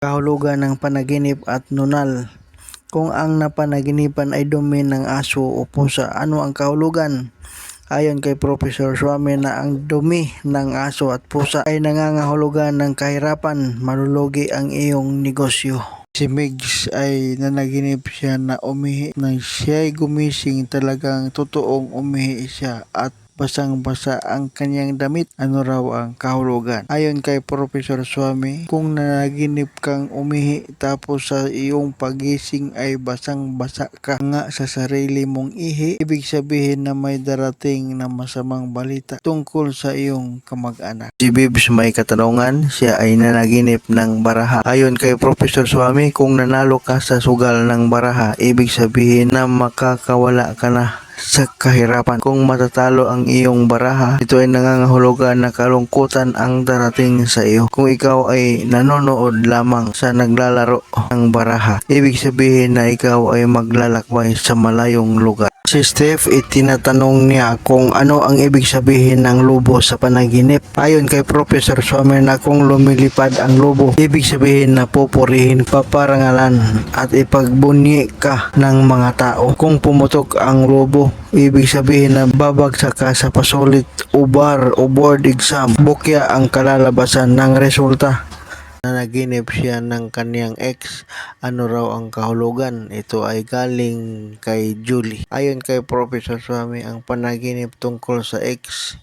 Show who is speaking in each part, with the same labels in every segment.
Speaker 1: kahulugan ng panaginip at nunal. Kung ang napanaginipan ay dumi ng aso o pusa, ano ang kahulugan? Ayon kay Professor Swami na ang dumi ng aso at pusa ay nangangahulugan ng kahirapan, malulugi ang iyong negosyo. Si Migs ay nanaginip siya na umihi nang siya'y gumising talagang totoong umihi siya at basang-basa ang kanyang damit. Ano raw ang kahulugan? Ayon kay Professor Swami, kung nanaginip kang umihi tapos sa iyong pagising ay basang-basa ka nga sa sarili mong ihi, ibig sabihin na may darating na masamang balita tungkol sa iyong kamag-anak. Si Bibs may katanungan, siya ay nanaginip ng baraha. Ayon kay Professor Swami, kung nanalo ka sa sugal ng baraha, ibig sabihin na makakawala ka na sa kahirapan. Kung matatalo ang iyong baraha, ito ay nangangahulugan na kalungkutan ang darating sa iyo. Kung ikaw ay nanonood lamang sa naglalaro ng baraha, ibig sabihin na ikaw ay maglalakbay sa malayong lugar. Si Steph, itinatanong niya kung ano ang ibig sabihin ng lobo sa panaginip. Ayon kay Professor Swami na kung lumilipad ang lobo, ibig sabihin na pupurihin, paparangalan at ipagbunyi ka ng mga tao. Kung pumutok ang lobo, ibig sabihin na babagsak ka sa pasulit, ubar o board exam. Bukya ang kalalabasan ng resulta nanaginip siya ng kaniyang ex. Ano raw ang kahulugan? Ito ay galing kay Julie. Ayon kay Professor Swami, ang panaginip tungkol sa ex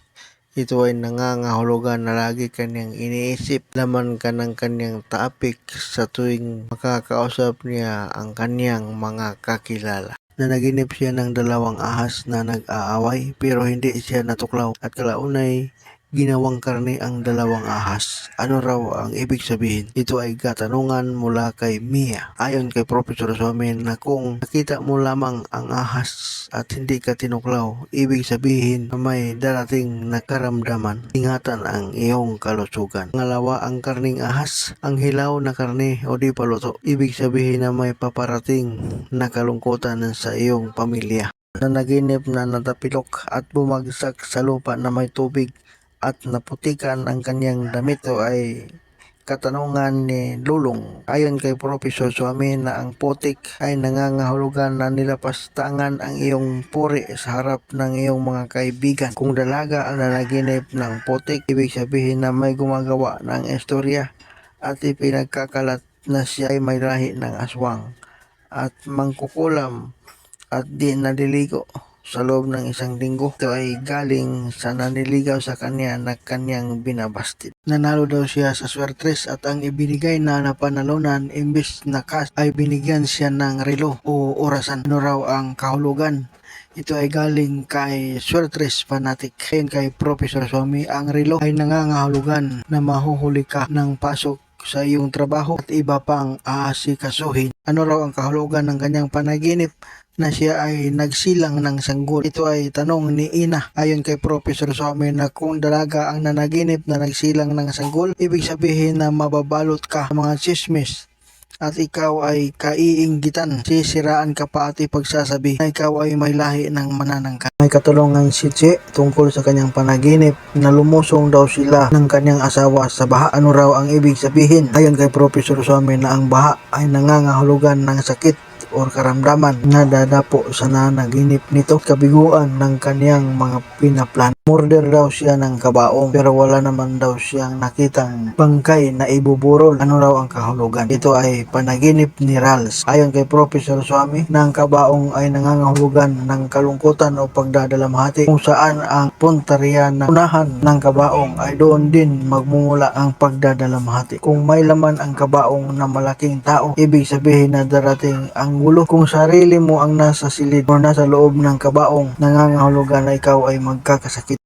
Speaker 1: ito ay nangangahulugan na lagi kanyang iniisip laman ka ng kanyang topic sa tuwing makakausap niya ang kanyang mga kakilala. Nanaginip siya ng dalawang ahas na nag-aaway pero hindi siya natuklaw at kalaunay ginawang karne ang dalawang ahas. Ano raw ang ibig sabihin? Ito ay katanungan mula kay Mia. Ayon kay Professor Swami na kung nakita mo lamang ang ahas at hindi ka tinuklaw, ibig sabihin na may darating na karamdaman. Ingatan ang iyong kalusugan. Pangalawa, ang karning ahas, ang hilaw na karne o di paluto. Ibig sabihin na may paparating na kalungkutan sa iyong pamilya. Nanaginip na natapilok at bumagsak sa lupa na may tubig at naputikan ang kanyang damit ay katanungan ni Lulong. Ayon kay Professor Swami na ang putik ay nangangahulugan na nilapastangan ang iyong puri sa harap ng iyong mga kaibigan. Kung dalaga ang nanaginip ng putik, ibig sabihin na may gumagawa ng istorya at ipinagkakalat na siya ay may lahi ng aswang at mangkukulam at di naliligo sa loob ng isang linggo. Ito ay galing sa naniligaw sa kanya na kanyang binabastid. Nanalo daw siya sa swertres at ang ibinigay na napanalunan imbes na cash ay binigyan siya ng relo o orasan. Ano raw ang kahulugan? Ito ay galing kay Swertres Fanatic. Ayon kay Professor Swami, ang relo ay nangangahulugan na mahuhuli ka ng pasok sa iyong trabaho at iba pang aasikasuhin. Ano raw ang kahulugan ng kanyang panaginip? na siya ay nagsilang ng sanggol. Ito ay tanong ni Ina ayon kay Professor Swami na kung dalaga ang nanaginip na nagsilang ng sanggol, ibig sabihin na mababalot ka mga chismis at ikaw ay kaiinggitan, sisiraan ka pa at ipagsasabi na ikaw ay may lahi ng mananangka. May katulungan si Che tungkol sa kanyang panaginip na lumusong daw sila ng kanyang asawa sa baha. Ano raw ang ibig sabihin? Ayon kay Professor Swami na ang baha ay nangangahulugan ng sakit or karamdaman na dadapo sa nanaginip nito kabiguan ng kaniyang mga pinaplan. Murder daw siya ng kabaong pero wala naman daw siyang nakitang bangkay na ibuburol. Ano raw ang kahulugan? Ito ay panaginip ni Rals. Ayon kay Professor Swami na ang kabaong ay nangangahulugan ng kalungkutan o pagdadalamhati kung saan ang puntarya na unahan ng kabaong ay doon din magmumula ang pagdadalamhati. Kung may laman ang kabaong na malaking tao, ibig sabihin na darating ang gulo. Kung sarili mo ang nasa silid o nasa loob ng kabaong, nangangahulugan na ikaw ay magkakasakit